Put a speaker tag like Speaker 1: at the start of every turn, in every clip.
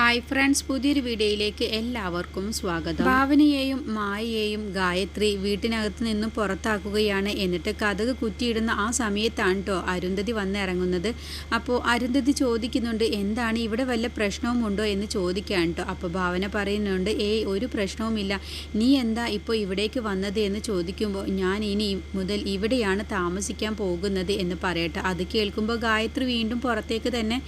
Speaker 1: Hi friends പുതിയൊരു വീഡിയോയിലേക്ക് എല്ലാവർക്കും സ്വാഗതം. ഭാവനയെയും മായയെയും ഗായത്രി വീട്ടിനകത്ത് നിന്നും പുറത്താക്കുകയാണ്. എന്നിട്ട് കഥക് കുറ്റിയിടുന്ന ആ സമയത്താണ് കേട്ടോ അരുന്ധതി വന്നിറങ്ങുന്നത്. അപ്പോൾ അരുന്ധതി ചോദിക്കുന്നുണ്ട് എന്താണ് ഇവിടെ വല്ല പ്രശ്നവും ഉണ്ടോ? എന്ന് ചോദിക്കുകയാണ് കേട്ടോ അപ്പോൾ ഭാവന പറയുന്നുണ്ട് ഏയ് ഒരു പ്രശ്നവുമില്ല. നീ എന്താ ഇപ്പോൾ ഇവിടേക്ക് വന്നത്? എന്ന് ചോദിക്കുമ്പോൾ ഞാൻ ഇനി മുതൽ ഇവിടെയാണ് താമസിക്കാൻ പോകുന്നത്. എന്ന് പറയട്ടെ. അത് കേൾക്കുമ്പോൾ ഗായത്രി വീണ്ടും പുറത്തേക്ക് തന്നെ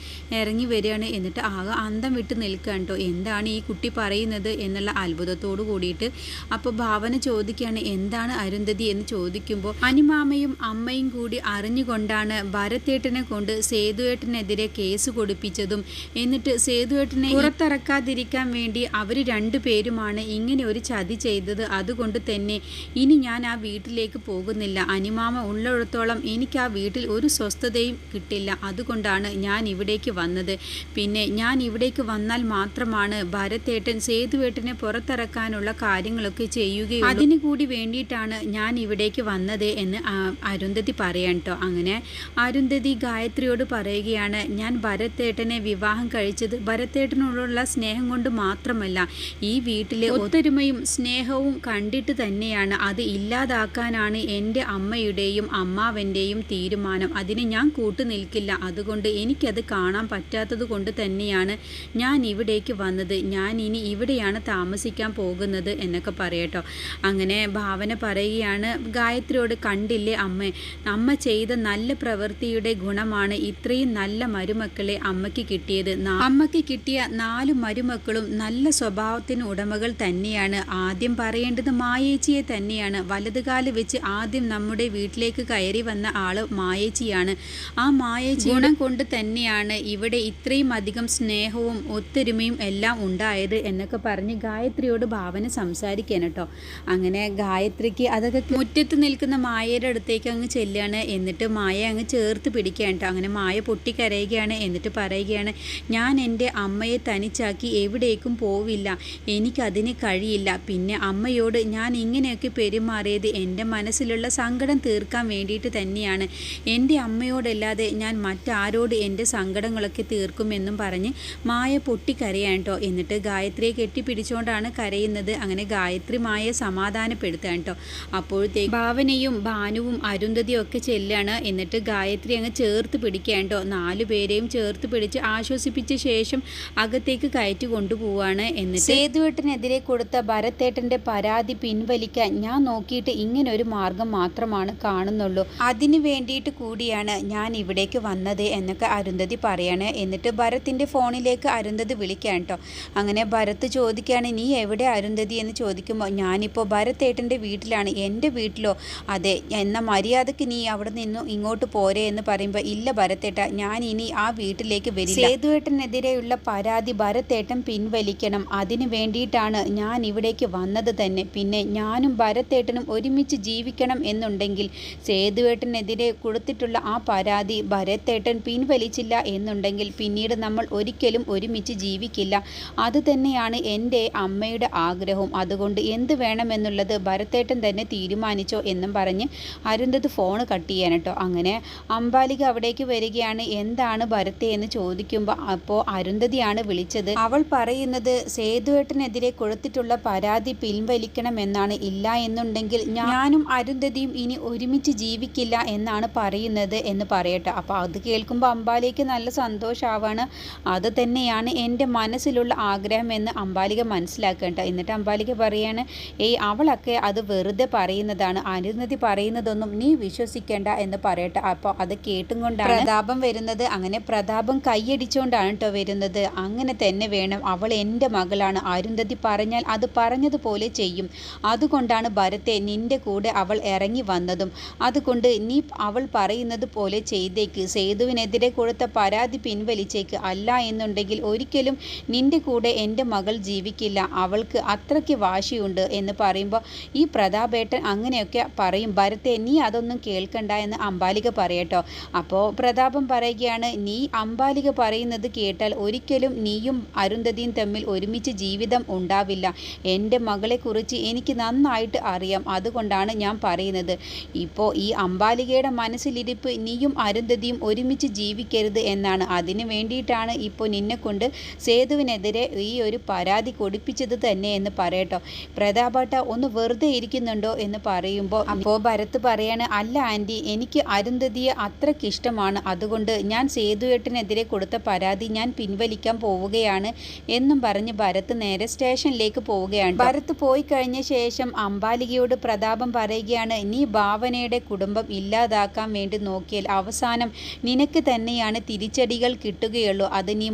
Speaker 1: ഇറങ്ങി വരികയാണ്. എന്നിട്ട് ആകെ അന്തം വിട്ട് നിൽക്കുകയാണ് കേട്ടോ എന്താണ് ഈ കുട്ടി പറയുന്നത് എന്നുള്ള അത്ഭുതത്തോട് കൂടിയിട്ട് അപ്പോൾ ഭാവന ചോദിക്കുകയാണ് എന്താണ് അരുന്ധതി? എന്ന് ചോദിക്കുമ്പോൾ അനിമാമയും അമ്മയും കൂടി അറിഞ്ഞുകൊണ്ടാണ് ഭരത്തേട്ടനെ കൊണ്ട് സേതുവേട്ടനെതിരെ കേസ് കൊടുപ്പിച്ചതും. എന്നിട്ട് സേതുവേട്ടനെ പുറത്തിറക്കാതിരിക്കാൻ വേണ്ടി അവർ രണ്ടുപേരുമാണ് ഇങ്ങനെ ഒരു ചതി ചെയ്തത്. അതുകൊണ്ട് തന്നെ ഇനി ഞാൻ ആ വീട്ടിലേക്ക് പോകുന്നില്ല. അനിമാമ ഉള്ളിടത്തോളം എനിക്ക് ആ വീട്ടിൽ ഒരു സ്വസ്ഥതയും കിട്ടില്ല. അതുകൊണ്ടാണ് ഞാൻ ഇവിടേക്ക് വന്നത്. പിന്നെ ഞാൻ ഇവിടേക്ക് വന്നാൽ മാത്രമാണ് ഭരത്തേട്ടൻ സേതുവേട്ടനെ പുറത്തിറക്കാനുള്ള കാര്യങ്ങളൊക്കെ ചെയ്യുകയും അതിനു കൂടി വേണ്ടിയിട്ടാണ് ഞാൻ ഇവിടേക്ക് വന്നത് എന്ന് അരുന്ധതി പറയാൻ കേട്ടോ അങ്ങനെ അരുന്ധതി ഗായത്രിയോട് പറയുകയാണ് ഞാൻ ഭരത്തേട്ടനെ വിവാഹം കഴിച്ചത് ഭരത്തേട്ടനോടുള്ള സ്നേഹം കൊണ്ട് മാത്രമല്ല ഈ വീട്ടിലെ ഒത്തൊരുമയും സ്നേഹവും കണ്ടിട്ട് തന്നെയാണ് അത് ഇല്ലാതാക്കാനാണ് എന്റെ അമ്മയുടെയും അമ്മാവന്റെയും തീരുമാനം. അതിന് ഞാൻ കൂട്ടുനിൽക്കില്ല. അതുകൊണ്ട് എനിക്കത് കാണാൻ പറ്റാത്തത് കൊണ്ട് തന്നെയാണ് ഞാൻ ഇവിടേക്ക് വന്നത്. ഞാൻ ഇനി ഇവിടെയാണ് താമസിക്കാൻ പോകുന്നത് എന്നൊക്കെ പറയട്ടോ. അങ്ങനെ ഭാവന പറയുകയാണ് ഗായത്രിയോട് കണ്ടില്ലേ അമ്മ അമ്മ ചെയ്ത നല്ല പ്രവൃത്തിയുടെ ഗുണമാണ് ഇത്രയും നല്ല മരുമക്കളെ അമ്മയ്ക്ക് കിട്ടിയത്. അമ്മയ്ക്ക് കിട്ടിയ നാല് മരുമക്കളും നല്ല സ്വഭാവത്തിന് ഉടമകൾ തന്നെയാണ്. ആദ്യം പറയേണ്ടത് മായേച്ചിയെ തന്നെയാണ്. വലതുകാൽ വെച്ച് ആദ്യം നമ്മുടെ വീട്ടിലേക്ക് കയറി വന്ന ആൾ മായേച്ചിയാണ്. ആ മായേച്ചി ഗുണം കൊണ്ട് തന്നെയാണ് ഇവിടെ ഇത്രയും അധികം സ്നേഹവും ഒത്തൊരുമയും എല്ലാം ഉണ്ടായത് എന്നൊക്കെ പറഞ്ഞ് ഗായത്രിയോട് ഭാവന സംസാരിക്കാൻ കേട്ടോ. അങ്ങനെ ഗായത്രിക്ക് അതൊക്കെ മുറ്റത്ത് നിൽക്കുന്ന മായയുടെ അടുത്തേക്ക് അങ്ങ് ചെല്ലുകയാണ് എന്നിട്ട് മായ അങ്ങ് ചേർത്ത് പിടിക്കുകയാണ് കേട്ടോ. അങ്ങനെ മായ പൊട്ടിക്കരയുകയാണ് എന്നിട്ട് പറയുകയാണ് ഞാൻ എന്റെ അമ്മയെ തനിച്ചാക്കി എവിടേക്കും പോവില്ല. എനിക്കതിന് കഴിയില്ല. പിന്നെ അമ്മയോട് ഞാൻ ഇങ്ങനെയൊക്കെ പെരുമാറിയത് എന്റെ മനസ്സിലുള്ള സങ്കടം തീർക്കാൻ വേണ്ടിയിട്ട് തന്നെയാണ്. എന്റെ അമ്മയോടല്ലാതെ ഞാൻ മറ്റാരോട് എന്റെ സങ്കടങ്ങളൊക്കെ തീർക്കുമെന്നും പറഞ്ഞ് മായ പൊട്ടിക്കരയാണ് കേട്ടോ എന്നിട്ട് ഗായത്രിയെ കെട്ടിപ്പിടിച്ചുകൊണ്ടാണ് കരയുന്നത്. അങ്ങനെ ഗായത്രി മായ സമാധാനപ്പെടുത്തുകയാണ് കേട്ടോ. അപ്പോഴത്തേക്ക് ഭാവനയും ഭാനുവും അരുന്ധതിയും ഒക്കെ ചെല്ലാണ്. എന്നിട്ട് ഗായത്രി അങ്ങ് ചേർത്ത് പിടിക്കുകയാണ് കേട്ടോ. നാലു പേരെയും ചേർത്ത് പിടിച്ച് ആശ്വസിപ്പിച്ച ശേഷം അകത്തേക്ക് കയറ്റി കൊണ്ടുപോവാണ്. എന്നിട്ട് സേതുവേട്ടനെതിരെ കൊടുത്ത ഭരത്തേട്ടന്റെ പരാതി പിൻവലിക്കാൻ ഞാൻ നോക്കിയിട്ട് ഇങ്ങനെ ഒരു മാർഗം മാത്രമാണ് കാണുന്നുള്ളൂ. അതിനു വേണ്ടിയിട്ട് കൂടിയാണ് ഞാൻ ഇവിടേക്ക് വന്നത് എന്നൊക്കെ അരുന്ധതി പറയാണ്. എന്നിട്ട് ഭരത്തിന്റെ ഫോണിലേക്ക് അരുന്ധതി വിളിക്കാൻ കേട്ടോ അങ്ങനെ ഭരത് ചോദിക്കുകയാണ് നീ എവിടെ അരുന്ധതി? എന്ന് ചോദിക്കുമ്പോൾ ഞാനിപ്പോൾ ഭരത്തേട്ടന്റെ വീട്ടിലാണ്. എന്റെ വീട്ടിലോ? അതെ എന്ന മര്യാദയ്ക്ക് നീ അവിടെ നിന്ന് ഇങ്ങോട്ട് പോരേ എന്ന് പറയുമ്പോൾ ഇല്ല ഭരത്തേട്ട ഞാൻ ഇനി ആ വീട്ടിലേക്ക് വരില്ല. സേതുവേട്ടനെതിരെയുള്ള പരാതി ഭരത്തേട്ടൻ പിൻവലിക്കണം. അതിനു വേണ്ടിയിട്ടാണ് ഞാൻ ഇവിടേക്ക് വന്നത് തന്നെ. പിന്നെ ഞാനും ഭരത്തേട്ടനും ഒരുമിച്ച് ജീവിക്കണം എന്നുണ്ടെങ്കിൽ സേതുവേട്ടനെതിരെ കൊടുത്തിട്ടുള്ള ആ പരാതി ഭരത്തേട്ടൻ പിൻവലിച്ചില്ല എന്നുണ്ടെങ്കിൽ പിന്നീട് നമ്മൾ ഒരിക്കലും ഒരുമിച്ച് ജീവിക്കില്ല. അത് തന്നെയാണ് എന്റെ അമ്മയുടെ ആഗ്രഹവും. അതുകൊണ്ട് എന്ത് വേണമെന്നുള്ളത് ഭരത്തേട്ടൻ തന്നെ തീരുമാനിച്ചോ എന്നും പറഞ്ഞ് അരുന്ധത് ഫോൺ കട്ട് ചെയ്യാൻ കേട്ടോ. അങ്ങനെ അംബാലിക അവിടേക്ക് വരികയാണ്. എന്താണ് ഭരത്തെ എന്ന് ചോദിക്കുമ്പോൾ അപ്പോൾ അരുന്ധതിയാണ് വിളിച്ചത്. അവൾ പറയുന്നത് സേതുവേട്ടനെതിരെ കൊടുത്തിട്ടുള്ള പരാതി പിൻവലിക്കണമെന്നാണ്. ഇല്ല എന്നുണ്ടെങ്കിൽ ഞാനും അരുന്ധതിയും ഇനി ഒരുമിച്ച് ജീവിക്കില്ല എന്നാണ് പറയുന്നത് എന്ന് പറയട്ടെ. അപ്പോൾ അത് കേൾക്കുമ്പോൾ അംബാലിക്ക് നല്ല സന്തോഷമാവാണ് അത് തന്നെയാണ് എന്റെ മനസ്സിലുള്ള ആഗ്രഹം എന്ന് അമ്പാലിക മനസ്സിലാക്കേണ്ട. എന്നിട്ട് അമ്പാലിക പറയാണ് ഏയ് അവളൊക്കെ അത് വെറുതെ പറയുന്നതാണ്. അനുനതി പറയുന്നതൊന്നും നീ വിശ്വസിക്കേണ്ട എന്ന് പറയട്ടെ. അപ്പോൾ അത് കേട്ടും കൊണ്ടാണ് പ്രതാപം വരുന്നത്. അങ്ങനെ പ്രതാപം കൈയടിച്ചുകൊണ്ടാണ് കേട്ടോ വരുന്നത്. അങ്ങനെ തന്നെ വേണം. അവൾ എന്റെ മകളാണ്. അരുന്ധതി പറഞ്ഞാൽ അത് പറഞ്ഞതുപോലെ ചെയ്യും. അതുകൊണ്ടാണ് ഭരത്തെ നിന്റെ കൂടെ അവൾ ഇറങ്ങി വന്നതും. അതുകൊണ്ട് നീ അവൾ പറയുന്നത് പോലെ ചെയ്തേക്ക്. സേതുവിനെതിരെ കൊടുത്ത പരാതി പിൻവലിച്ചേക്ക്. അല്ല എന്നുണ്ടെങ്കിൽ ഒരിക്കലും നിന്റെ കൂടെ എന്റെ മകൾ ജീവിക്കില്ല. അവൾക്ക് അത്രയ്ക്ക് വാശിയുണ്ട് എന്ന് പറയുമ്പോൾ ഈ പ്രതാപേട്ടൻ അങ്ങനെയൊക്കെ പറയും. ഭരത്തെ നീ അതൊന്നും കേൾക്കണ്ട എന്ന് അംബാലിക പറയട്ടോ. അപ്പോൾ പ്രതാപം പറയുകയാണ് നീ അംബാലിക പറയുന്നത് കേട്ടാൽ ഒരിക്കലും നീയും അരുന്ധതിയും തമ്മിൽ ഒരുമിച്ച് ജീവിതം ഉണ്ടാവില്ല. എന്റെ മകളെക്കുറിച്ച് എനിക്ക് നന്നായിട്ട് അറിയാം. അതുകൊണ്ടാണ് ഞാൻ പറയുന്നത്. ഇപ്പോൾ ഈ അംബാലികയുടെ മനസ്സിലിരിപ്പ് നീയും അരുന്ധതിയും ഒരുമിച്ച് ജീവിക്കരുത് എന്നാണ്. അതിന് വേണ്ടിയിട്ടാണ് ഇപ്പോൾ നിന്നെ കൊണ്ട് സേതുവിനെതിരെ ഈ ഒരു പരാതി കൊടുപ്പിച്ചത് തന്നെ എന്ന് പറയട്ടോ. പ്രതാപേട്ട ഒന്ന് വെറുതെ ഇരിക്കുന്നുണ്ടോ? എന്ന് പറയുമ്പോൾ അപ്പോൾ ഭരത് പറയാണ് അല്ല ആന്റി എനിക്ക് അരുന്ധതിയെ അത്രയ്ക്ക് ഇഷ്ടമാണ്. അതുകൊണ്ട് ഞാൻ സേതുവേട്ടനെതിരെ കൊടുത്ത പരാതി ഞാൻ പിൻവലിക്കാൻ പോവുകയാണ് എന്നും പറഞ്ഞ് ഭരത് നേരെ സ്റ്റേഷനിലേക്ക് പോവുകയാണ്. ഭരത് പോയി കഴിഞ്ഞ ശേഷം അംബാലികയോട് പ്രതാപം പറയുകയാണ് നീ ഭാവനയുടെ കുടുംബം ഇല്ലാതാക്കാൻ വേണ്ടി നോക്കിയാൽ അവസാനം നിനക്ക് തന്നെയാണ് തിരിച്ചടികൾ കിട്ടുകയുള്ളൂ. അത് നീ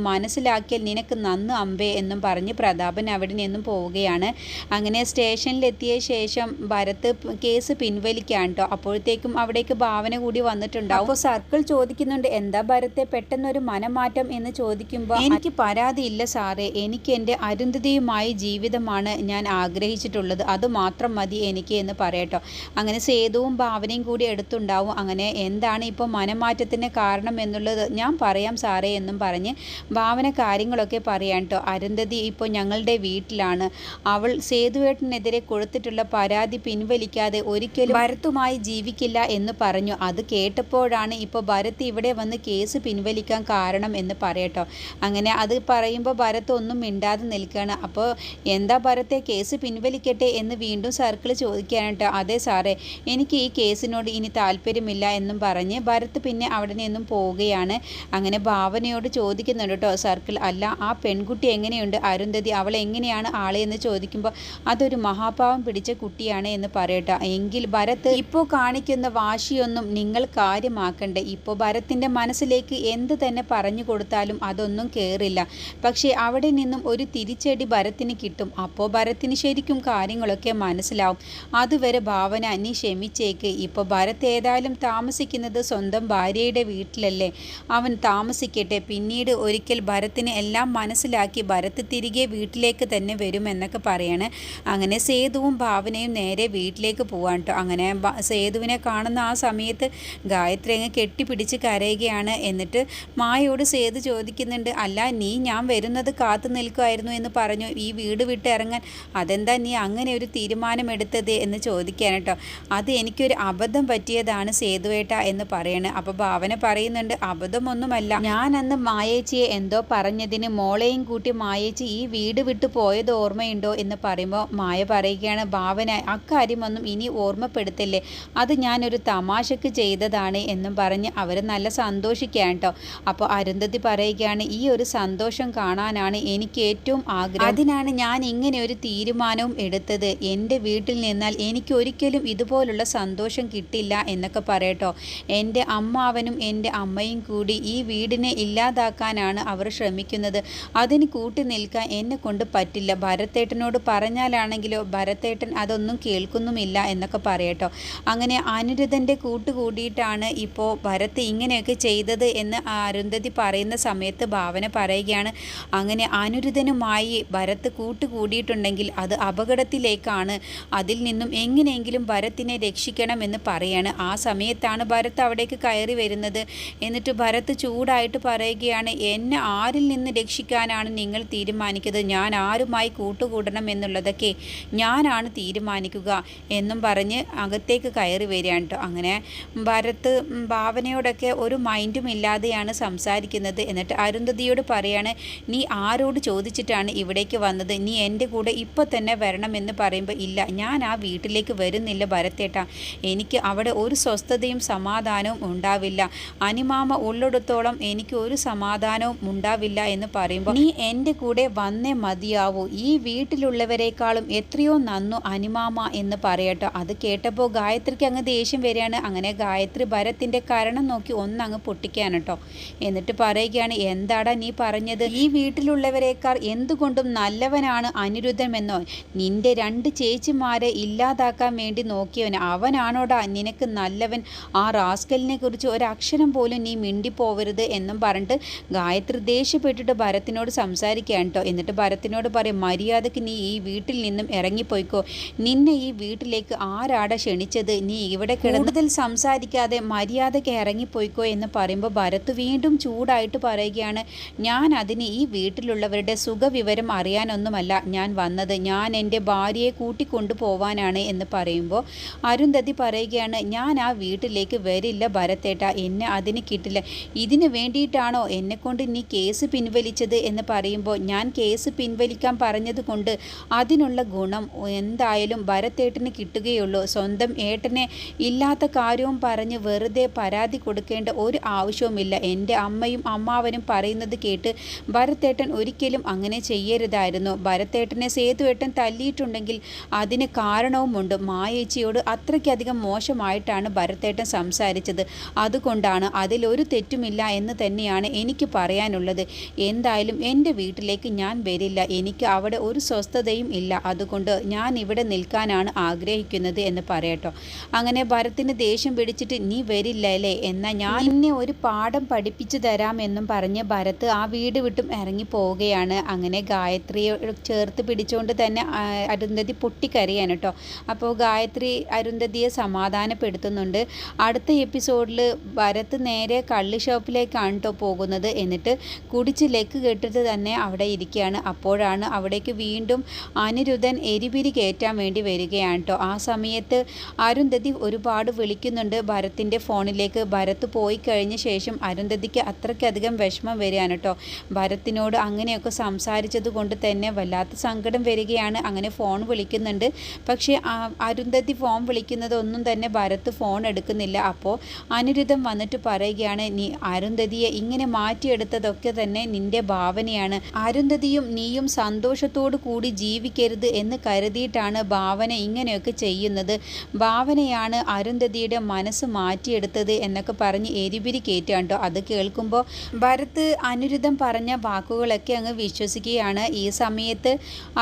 Speaker 1: മനസ്സിലാക്കിയാൽ നിനക്ക് നന്ന് അമ്പേ എന്നും പറഞ്ഞ് പ്രതാപൻ അവിടെ നിന്നും പോവുകയാണ്. അങ്ങനെ സ്റ്റേഷനിലെത്തിയ ശേഷം ഭരത് കേസ് പിൻവലിക്കാൻ കേട്ടോ അപ്പോഴത്തേക്കും അവിടേക്ക് ഭാവന കൂടി വന്നിട്ടുണ്ടാവും. അപ്പോൾ സർക്കിൾ ചോദിക്കുന്നുണ്ട് എന്താ ഭരത്തെ പെട്ടെന്നൊരു മനമാറ്റം എന്ന് ചോദിക്കുമ്പോൾ എനിക്ക് പരാതിയില്ല സാറേ. എനിക്ക് എന്റെ അരുന്ധതിയുമായി ജീവിതമാണ് ഞാൻ ആഗ്രഹിച്ചിട്ടുള്ളത്. അത് മാത്രം മതി എനിക്ക് എന്ന് പറയട്ടോ അങ്ങനെ സേതുവും ഭാവനയും കൂടി എടുത്തുണ്ടാവും. അങ്ങനെ എന്താണ് ഇപ്പോൾ മനമാറ്റത്തിന് കാരണം എന്നുള്ളത് ഞാൻ പറയാം സാറേ എന്നും പറഞ്ഞ് ഭാവന കാര്യങ്ങളൊക്കെ പറയാൻ കേട്ടോ അരുന്ധതി ഇപ്പോൾ ഞങ്ങളുടെ വീട്ടിലാണ്. അവൾ സേതുവേട്ടനെതിരെ കൊടുത്തിട്ടുള്ള പരാതി പിൻവലിക്കാതെ ഒരിക്കലും ഭരത്തുമായി ജീവിക്കില്ല എന്ന് പറഞ്ഞു. അത് കേട്ടപ്പോഴാണ് ഇപ്പോൾ ഭരത് ഇവിടെ വന്ന് കേസ് പിൻവലിക്കാൻ കാരണം എന്ന് പറയട്ടോ. അങ്ങനെ അത് പറയുമ്പോൾ ഭരത് ഒന്നും മിണ്ടാതെ നിൽക്കുകയാണ് അപ്പോൾ എന്താ ഭരത്തെ കേസ് പിൻവലിക്കട്ടെ എന്ന് വീണ്ടും സർക്കിൾ ചോദിക്കാനാണ് ചോദിക്കാനായിട്ടോ അതെ സാറേ എനിക്ക് ഈ കേസിനോട് ഇനി താല്പര്യമില്ല എന്നും പറഞ്ഞ് ഭരത് പിന്നെ അവിടെ നിന്നും പോവുകയാണ്. അങ്ങനെ ഭാവനയോട് ചോദിക്കുന്നുണ്ട് കേട്ടോ സർക്കിൾ. അല്ല ആ പെൺകുട്ടി എങ്ങനെയുണ്ട്? അരുന്ധതി അവൾ എങ്ങനെയാണ് ആളെ എന്ന് ചോദിക്കുമ്പോൾ അതൊരു മഹാഭാവം പിടിച്ച കുട്ടിയാണ് എന്ന് പറയട്ടെ. എങ്കിൽ ഭരത് ഇപ്പോൾ കാണിക്കുന്ന വാശിയൊന്നും നിങ്ങൾ കാര്യമാക്കണ്ടേ. ഇപ്പോൾ ഭരത്തിന്റെ മനസ്സിലേക്ക് എന്ത് തന്നെ പറഞ്ഞു കൊടുത്താലും അതൊന്നും കയറില്ല പക്ഷേ അവിടെ നിന്നും ഒരു തിരിച്ചടി ഭരത്തിന് കിട്ടും. അപ്പോൾ ഭരത്തിന് ശരിക്കും കാര്യങ്ങളൊക്കെ മനസ്സിലാവും. അതുവരെ ഭാവന നീ ക്ഷമിച്ചേക്ക്. ഇപ്പോൾ ഭരത് ഏതായാലും താമസിക്കുന്നത് സ്വന്തം ഭാര്യയുടെ വീട്ടിലല്ലേ? അവൻ താമസിക്കട്ടെ. പിന്നീട് ഒരിക്കൽ ഭരത്തിന് എല്ലാം മനസ്സിലാക്കി ഭരത് തിരികെ വീട്ടിലേക്ക് തന്നെ വരുമെന്നൊക്കെ പറയാണ്. അങ്ങനെ സേതുവും ഭാവനയും നേരെ വീട്ടിലേക്ക് പോവാൻ കേട്ടോ അങ്ങനെ സേതുവിനെ കാണുന്ന ആ സമയത്ത് ഗായത്രി അങ്ങ് കെട്ടിപ്പിടിച്ച് കരയുകയാണ്. എന്നിട്ട് മായോട് സേതു ചോദിക്കുന്നുണ്ട് അല്ല നീ ഞാൻ വരുന്നത് കാത്തു നിൽക്കുമായിരുന്നു എന്ന് പറഞ്ഞു. ഈ വീട് വിട്ട് ഇറങ്ങാൻ അതെന്താ നീ അങ്ങനെ ഒരു തീരുമാനമെടുത്തത്? എന്ന് ചോദിക്കാൻ കേട്ടോ അത് എനിക്കൊരു അബദ്ധം പറ്റിയതാണ് സേതുവേട്ട എന്ന് പറയണേ. അപ്പോൾ ഭാവന പറയുന്നുണ്ട് അബദ്ധമൊന്നുമല്ല. ഞാൻ അന്ന് മായേച്ചിയെ എന്തോ പറഞ്ഞതിന് മോളെയും കൂട്ടി മായേച്ചി ഈ വീട് വിട്ടു പോയത് ഓർമ്മയുണ്ടോ എന്ന് പറയുമ്പോൾ മായ പറയുകയാണ് ഭാവന അക്കാര്യമൊന്നും ഇനി ഓർമ്മപ്പെടുത്തില്ലേ? അത് ഞാനൊരു തമാശക്ക് ചെയ്തതാണ് എന്നും പറഞ്ഞ് അവർ നല്ല സന്തോഷിക്കുകയാണ് കേട്ടോ അപ്പോൾ അരുന്ധതി പറയുകയാണ് ഈ ഒരു സന്തോഷം കാണാനാണ് എനിക്ക് ഏറ്റവും ആഗ്രഹം. അതിനാണ് ഞാൻ ഇങ്ങനെ ഒരു തീരുമാനവും എടുത്തത്. എന്റെ വീട്ടിൽ നിന്നാൽ എനിക്ക് ഒരിക്കലും ഇതുപോലുള്ള സന്തോഷം കിട്ടില്ല എന്നൊക്കെ പറയട്ടോ എന്റെ അമ്മാവനും എന്റെ അമ്മയും കൂടി ഈ വീടിനെ ഇല്ലാതാക്കാനാണ് അവർ ശ്രമിക്കുന്നത്. അതിന് കൂട്ടി നിൽക്കാൻ എന്നെ കൊണ്ട് പറ്റില്ല. ഭരത്തേട്ടനോട് പറഞ്ഞാലാണെങ്കിലോ? ഭരത്തേട്ടൻ അതൊന്നും കേൾക്കുന്നുമില്ല എന്നൊക്കെ പറയട്ടോ. അങ്ങനെ അനിരുദ്ധന്റെ കൂട്ടുകൂടിയിട്ടാണ് ഇപ്പോൾ ഭരത് ഇങ്ങനെയൊക്കെ ചെയ്തത് എന്ന് അരുന്ധതി പറയുന്ന സമയത്ത് ഭാവന പറയുകയാണ്. അങ്ങനെ അനിരുദ്ധനുമായി ഭരത് കൂട്ടുകൂടിയിട്ടുണ്ടെങ്കിൽ അത് അപകടത്തിലേക്കാണ്. അതിൽ നിന്നും എങ്ങനെയെങ്കിലും ഭരത്തിനെ രക്ഷിക്കണം എന്ന് പറയാണ്. ആ സമയത്താണ് ഭരത് അവിടേക്ക് കയറി വരുന്നത്. എന്നിട്ട് ഭരത് ചൂടായിട്ട് പറയുകയാണ് എന്നെ ആരിൽ നിന്ന് രക്ഷിക്കാനാണ് നിങ്ങൾ തീരുമാനിക്കുന്നത്. ഞാൻ ആരുമായി കൂട്ടുകൂടണം എന്നുള്ളതൊക്കെ ഞാനാണ് തീരുമാനിക്കുക എന്നും പറഞ്ഞ് അകത്തേക്ക് കയറി വരികയാണ് കേട്ടോ. അങ്ങനെ ഭരത് ഭാവനയോടൊക്കെ ഒരു മൈൻഡും ഇല്ലാതെയാണ് സംസാരിക്കുന്നത്. എന്നിട്ട് അരുന്ധതിയോട് പറയാണ് നീ ആരോട് ചോദിച്ചിട്ടാണ് ഇവിടേക്ക് വന്നത്? നീ എന്റെ കൂടെ ഇപ്പോൾ തന്നെ വരണമെന്ന് പറയുമ്പോൾ ഇല്ല ഞാൻ ആ വീട്ടിലേക്ക് വരുന്നില്ല ഭരത്തേട്ട എനിക്ക് അവിടെ ഒരു സ്വസ്ഥതയും സമാധാനവും ഉണ്ടാവില്ല. അനിമാമ ഉള്ളിടത്തോളം എനിക്ക് ഒരു സമാധാനവും ഉണ്ടാവില്ല എന്ന് പറയുമ്പോൾ നീ എന്റെ കൂടെ വന്നേ മതിയാവൂ. ഈ വീട്ടിലുള്ളവരെക്കാളും എത്രയോ നന്നു അനുമാമ എന്ന് പറയട്ടോ. അത് കേട്ടപ്പോൾ ഗായത്രിക്ക് അങ്ങ് ദേഷ്യം വരികയാണ്. അങ്ങനെ ഗായത്രി ഭരത്തിന്റെ കരണം നോക്കി ഒന്നങ്ങ് പൊട്ടിക്കാൻ കേട്ടോ എന്നിട്ട് പറയുകയാണ് എന്താടാ നീ പറഞ്ഞത്? ഈ വീട്ടിലുള്ളവരെക്കാൾ എന്തുകൊണ്ടും നല്ലവനാണ് അനിരുദ്ധമെന്നോ നിന്റെ രണ്ട് ചേച്ചിമാരെ ഇല്ലാതാക്കാൻ വേണ്ടി നോക്കിയവൻ അവനാണോടാ? നിനക്ക് നല്ലവൻ ആ റാസ്കലിനെ കുറിച്ച് ഒരക്ഷരം പോലും നീ മിണ്ടിപ്പോവരുത് എന്നും പറഞ്ഞിട്ട് ഗായത്രി ദേഷ്യപ്പെട്ടിട്ട് ഭരത്തിനോട് സംസാരിക്കുകയാണ് കേട്ടോ എന്നിട്ട് ഭരത്തിനോട് പറയും മര്യാദയ്ക്ക് നീ ഈ വീട്ടിൽ നിന്നും ഇറങ്ങിപ്പോയിക്കോ. നിന്നെ ഈ വീട്ടിലേക്ക് ആരാട ക്ഷണിച്ചത്? നീ ഇവിടെ കൂടുതൽ സംസാരിക്കാതെ മര്യാദയ്ക്ക് ഇറങ്ങിപ്പോയിക്കോ എന്ന് പറയുമ്പോൾ ഭരത്ത് വീണ്ടും ചൂടായിട്ട് പറയുകയാണ് ഞാൻ അതിന് ഈ വീട്ടിലുള്ളവരുടെ സുഖവിവരം അറിയാനൊന്നുമല്ല. ഞാൻ വന്നത് ഞാൻ എന്റെ ഭാര്യയെ കൂട്ടിക്കൊണ്ടു പോവാനാണ് എന്ന് പറയുമ്പോൾ അരുന്ധതി പറയുകയാണ് ഞാൻ ആ വീട്ടിലേക്ക് വരില്ല ഭരത്തേട്ട. എന്നെ അതിന് കിട്ടില്ല. ഇതിന് വേണ്ടിയിട്ടാണോ? എന്നെക്കൊണ്ട് നീ കേസ് പിൻവലിക്കാൻ പിൻവലിച്ചത് എന്ന് പറയുമ്പോൾ ഞാൻ കേസ് പിൻവലിക്കാൻ പറഞ്ഞതുകൊണ്ട് അതിനുള്ള ഗുണം എന്തായാലും ഭരത്തേട്ടന് കിട്ടുകയുള്ളൂ. സ്വന്തം ഏട്ടനെ ഇല്ലാത്ത കാര്യവും പറഞ്ഞ് വെറുതെ പരാതി കൊടുക്കേണ്ട ഒരു ആവശ്യവുമില്ല. എന്റെ അമ്മയും അമ്മാവനും പറയുന്നത് കേട്ട് ഭരത്തേട്ടൻ ഒരിക്കലും അങ്ങനെ ചെയ്യരുതായിരുന്നു. ഭരത്തേട്ടനെ സേതുവേട്ടൻ തല്ലിയിട്ടുണ്ടെങ്കിൽ അതിന് കാരണവുമുണ്ട്. മായേച്ചിയോട് അത്രയ്ക്കധികം മോശമായിട്ടാണ് ഭരത്തേട്ടൻ സംസാരിച്ചത്. അതുകൊണ്ടാണ് അതിലൊരു തെറ്റുമില്ല എന്ന് തന്നെയാണ് എനിക്ക് പറയാനുള്ളത്. എന്തായാലും എന്റെ വീട്ടിലേക്ക് ഞാൻ വരില്ല. എനിക്ക് അവിടെ ഒരു സ്വസ്ഥതയും ഇല്ല. അതുകൊണ്ട് ഞാൻ ഇവിടെ നിൽക്കാനാണ് ആഗ്രഹിക്കുന്നത് എന്ന് പറയട്ടോ. അങ്ങനെ ഭരത്തിന് ദേഷ്യം പിടിച്ചിട്ട് നീ വരില്ല അല്ലേ എന്നാൽ ഞാൻ എന്നെ ഒരു പാഠം പഠിപ്പിച്ചു തരാമെന്നും പറഞ്ഞ് ഭരത് ആ വീട് വിട്ടും ഇറങ്ങി പോവുകയാണ്. അങ്ങനെ ഗായത്രിയെ ചേർത്ത് പിടിച്ചുകൊണ്ട് തന്നെ അരുന്ധതി പൊട്ടിക്കരയാണ് കേട്ടോ. അപ്പോൾ ഗായത്രി അരുന്ധതിയെ സമാധാനപ്പെടുത്തുന്നുണ്ട്. അടുത്ത എപ്പിസോഡിൽ ഭരത് നേരെ കള്ളി ഷോപ്പിലേക്കാണ് കേട്ടോ പോകുന്നത്. എന്നിട്ട് കുടിച്ച് ലെക്ക് കെട്ടിട്ട് തന്നെ അവിടെ ഇരിക്കുകയാണ്. അപ്പോഴാണ് അവിടേക്ക് വീണ്ടും അനിരുദ്ധൻ എരിപിരി കയറ്റാൻ വേണ്ടി വരികയാണ് കേട്ടോ ആ സമയത്ത് അരുന്ധതി ഒരുപാട് വിളിക്കുന്നുണ്ട്. ഭരത്തിന്റെ ഫോണിലേക്ക് ഭരത്ത് പോയി കഴിഞ്ഞ ശേഷം അരുന്ധതിക്ക് അത്രയ്ക്കധികം വിഷമം വരികയാണ് കേട്ടോ ഭരത്തിനോട് അങ്ങനെയൊക്കെ സംസാരിച്ചത് കൊണ്ട് തന്നെ വല്ലാത്ത സങ്കടം വരികയാണ്. അങ്ങനെ ഫോൺ വിളിക്കുന്നുണ്ട്. പക്ഷേ അരുന്ധതി ഫോൺ വിളിക്കുന്നത് ഒന്നും തന്നെ ഭരത്ത് ഫോൺ എടുക്കുന്നില്ല. അപ്പോൾ അനിരുദ്ധം വന്നിട്ട് പറയുകയാണ് നീ അരുന്ധതിയെ ഇങ്ങനെ മാറ്റിയെടുത്തതൊക്കെ തന്നെ നിന്റെ ഭാവനയാണ്. അരുന്ധതിയും നീയും സന്തോഷത്തോടു കൂടി ജീവിക്കരുത് എന്ന് കരുതിയിട്ടാണ് ഭാവന ഇങ്ങനെയൊക്കെ ചെയ്യുന്നത്. ഭാവനയാണ് അരുന്ധതിയുടെ മനസ്സ് മാറ്റിയെടുത്തത് എന്നൊക്കെ പറഞ്ഞ് എരിപിരി കേറ്റാണ്ടോ അത് കേൾക്കുമ്പോൾ ഭരത് അനുരുദ്ധം പറഞ്ഞ വാക്കുകളൊക്കെ അങ്ങ് വിശ്വസിക്കുകയാണ്. ഈ സമയത്ത്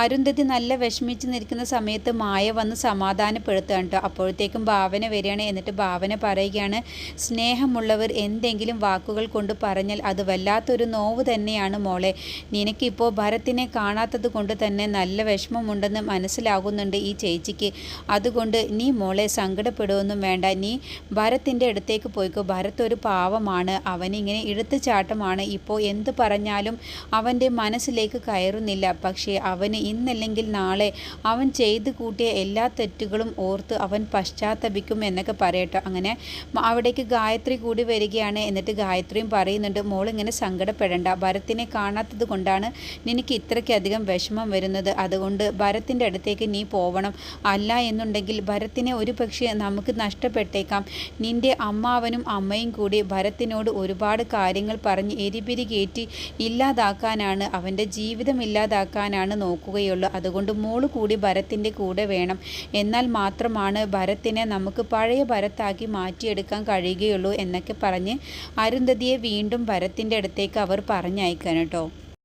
Speaker 1: അരുന്ധതി നല്ല വിഷമിച്ച് നിൽക്കുന്ന സമയത്ത് മായ വന്ന് സമാധാനപ്പെടുത്തുക കേട്ടോ. അപ്പോഴത്തേക്കും ഭാവന വരികയാണ്. എന്നിട്ട് ഭാവന പറയുകയാണ് സ്നേഹമുള്ളവർ എന്തെങ്കിലും വാക്കുകൾ കൊണ്ട് പറഞ്ഞാൽ അത് വല്ലാത്തൊരു നോവ് തന്നെയാണ് മോളെ. നിനക്കിപ്പോൾ ഭരത്തിനെ കാണാത്തത് കൊണ്ട് തന്നെ നല്ല വിഷമമുണ്ടെന്ന് മനസ്സിലാകുന്നുണ്ട് ഈ ചേച്ചിക്ക്. അതുകൊണ്ട് നീ മോളെ സങ്കടപ്പെടുകയൊന്നും വേണ്ട. നീ ഭരത്തിന്റെ അടുത്തേക്ക് പോയിക്കോ. ഭരത് ഒരു പാവമാണ്. അവനിങ്ങനെ ഇഴുത്തുചാട്ടമാണ്. ഇപ്പോൾ എന്ത് പറഞ്ഞാലും അവന്റെ മനസ്സിലേക്ക് കയറുന്നില്ല. പക്ഷേ അവന് ഇന്നല്ലെങ്കിൽ നാളെ അവൻ ചെയ്തു കൂട്ടിയ എല്ലാ തെറ്റുകളും ഓർത്ത് അവൻ പശ്ചാത്തപിക്കും എന്നൊക്കെ പറയട്ടോ. അങ്ങനെ അവിടേക്ക് ഗായത്രി കൂടി വരികയാണ്. എന്നിട്ട് ഗായത്രിയും പറയുന്നുണ്ട് മോളിങ്ങനെ സങ്കടപ്പെടേണ്ട. സങ്കടപ്പെടേണ്ട ഭരത്തിനെ കാണാത്തത് കൊണ്ടാണ് നിനക്ക് ഇത്രയ്ക്കധികം വിഷമം വരുന്നത്. അതുകൊണ്ട് ഭരത്തിന്റെ അടുത്തേക്ക് നീ പോവണം. അല്ല എന്നുണ്ടെങ്കിൽ ഭരത്തിനെ ഒരു പക്ഷേ നമുക്ക് നഷ്ടപ്പെട്ടേക്കാം. നിന്റെ അമ്മാവനും അമ്മയും കൂടി ഭരത്തിനോട് ഒരുപാട് കാര്യങ്ങൾ പറഞ്ഞ് എരിപിരി കയറ്റി ഇല്ലാതാക്കാനാണ് അവന്റെ ജീവിതം ഇല്ലാതാക്കാനാണ് നോക്കുകയുള്ളൂ. അതുകൊണ്ട് മോൾ കൂടി ഭരത്തിന്റെ കൂടെ വേണം. എന്നാൽ മാത്രമാണ് ഭരത്തിനെ നമുക്ക് പഴയ ഭരത്താക്കി മാറ്റിയെടുക്കാൻ കഴിയുകയുള്ളൂ എന്നൊക്കെ പറഞ്ഞ് അരുന്ധതിയെ വീണ്ടും ഭരത്തിന്റെ അടുത്തേക്ക് അവർ പറഞ്ഞയക്കാൻ കേട്ടോ.